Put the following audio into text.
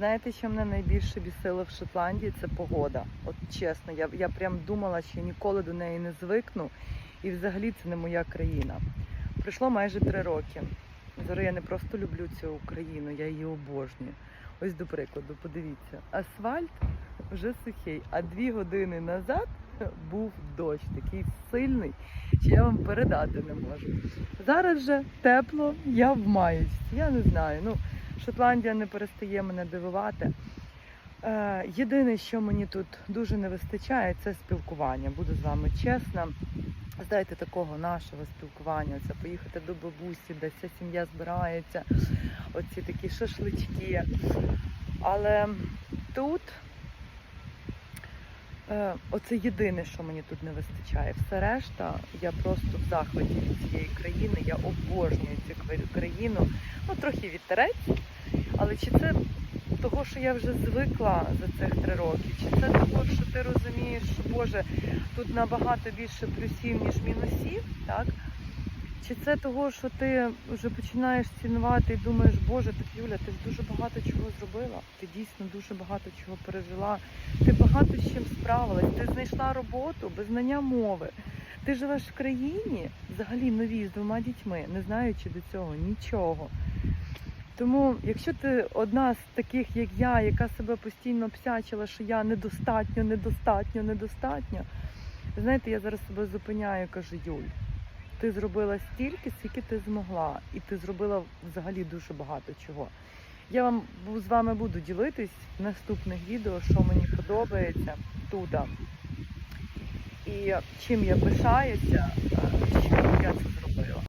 знаєте, що мене найбільше бісило в Шотландії? Це погода. От чесно, я, я прям думала, що ніколи до неї не звикну. І взагалі це не моя країна. Пройшло майже три роки. Зараз я не просто люблю цю Україну, я її обожнюю. Ось до прикладу, подивіться, асфальт вже сухий, а дві години назад був дощ, такий сильний, що я вам передати не можу. Зараз вже тепло, я в маєчці. Я не знаю. Ну, Шотландія не перестає мене дивувати. Е, єдине, що мені тут дуже не вистачає, це спілкування. Буду з вами чесна. Знаєте, такого нашого спілкування, це поїхати до бабусі, де вся сім'я збирається, оці такі шашлички. Але тут е, оце єдине, що мені тут не вистачає. Все решта, я просто в захваті від цієї країни, я обожнюю цю країну. Ну, трохи вітерець, але чи це того, що я вже звикла за цих три роки, чи це того, що ти розумієш, що Боже, тут набагато більше плюсів, ніж мінусів, так? Чи це того, що ти вже починаєш цінувати і думаєш, Боже, так Юля, ти ж дуже багато чого зробила, ти дійсно дуже багато чого пережила, ти багато з чим справилась, ти знайшла роботу без знання мови. Ти живеш в країні взагалі новій з двома дітьми, не знаючи до цього нічого. Тому, якщо ти одна з таких, як я, яка себе постійно псячила, що я недостатньо, недостатньо, недостатньо, знаєте, я зараз себе зупиняю і кажу, Юль, ти зробила стільки, скільки ти змогла, і ти зробила взагалі дуже багато чого. Я вам з вами буду ділитись в наступних відео, що мені подобається тут. І чим я пишаюся, що я це зробила.